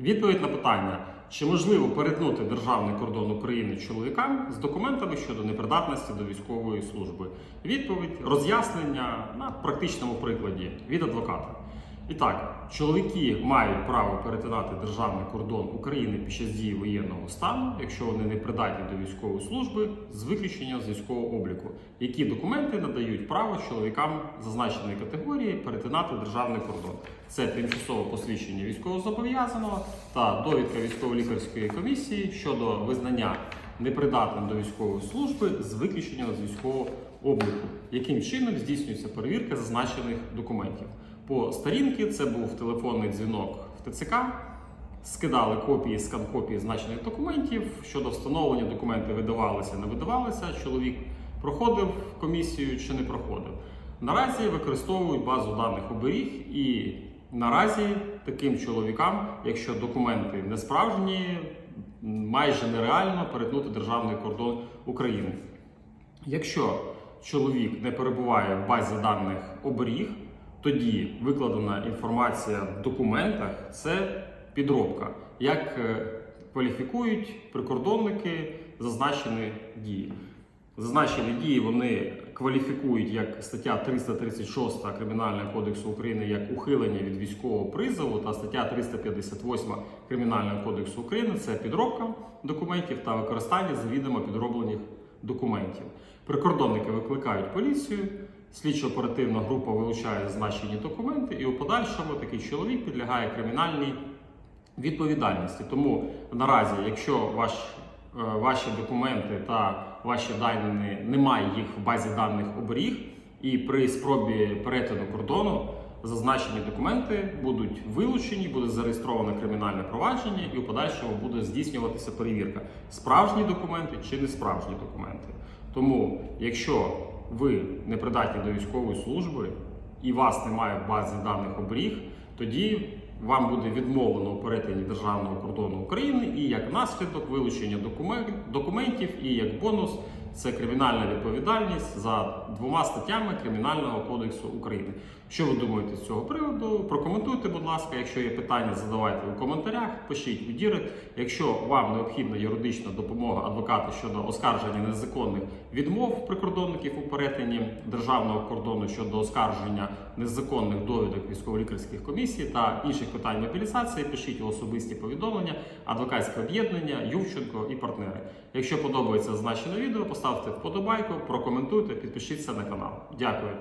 Відповідь на питання, чи можливо перетнути державний кордон України чоловікам з документами щодо непридатності до військової служби. Відповідь роз'яснення на практичному прикладі від адвоката. І так, чоловіки мають право перетинати державний кордон України під час дії воєнного стану, якщо вони не придатні до військової служби, з виключенням з військового обліку. Які документи надають право чоловікам зазначеної категорії перетинати державний кордон? Це тимчасове посвідчення військовозобов'язаного та довідка військово-лікарської комісії щодо визнання непридатним до військової служби з виключенням з військового обліку, яким чином здійснюється перевірка зазначених документів. По сторінці це був телефонний дзвінок в ТЦК. Скидали копії, скан-копії значених документів. Щодо встановлення документи видавалися, не видавалися. Чоловік проходив комісію чи не проходив. Наразі використовують базу даних оберіг і наразі таким чоловікам, якщо документи не справжні, майже нереально перетнути державний кордон України. Якщо чоловік не перебуває в базі даних оберіг, тоді викладена інформація в документах це підробка. Як е, кваліфікують прикордонники зазначені дії? Зазначені дії вони кваліфікують як стаття 336 Кримінального кодексу України як ухилення від військового призову та стаття 358 Кримінального кодексу України це підробка документів та використання завідомо підроблених документів. Прикордонники викликають поліцію, слідчо-оперативна група вилучає зазначені документи, і у подальшому такий чоловік підлягає кримінальній відповідальності. Тому наразі, якщо ваш, е, ваші документи та ваші дані немає їх в базі даних оберіг, і при спробі перетину кордону зазначені документи будуть вилучені, буде зареєстроване кримінальне провадження, і у подальшому буде здійснюватися перевірка, справжні документи чи не справжні документи. Тому, якщо ви не придатні до військової служби і вас немає в базі даних оберіг, тоді вам буде відмовлено у перетині державного кордону України і як наслідок вилучення докумен- документів, і як бонус це кримінальна відповідальність за двома статтями Кримінального кодексу України. Що ви думаєте з цього приводу? Прокоментуйте, будь ласка. Якщо є питання, задавайте у коментарях, пишіть у Дірект. Якщо вам необхідна юридична допомога адвоката щодо оскарження незаконних відмов прикордонників у перетині державного кордону щодо оскарження незаконних довідок військово-лікарських комісій та інших питань мобілізації, пишіть особисті повідомлення, адвокатське об'єднання, Ювченко і партнери. Якщо подобається зазначене відео, поставте вподобайку, прокоментуйте, підпишіться на канал. Дякую.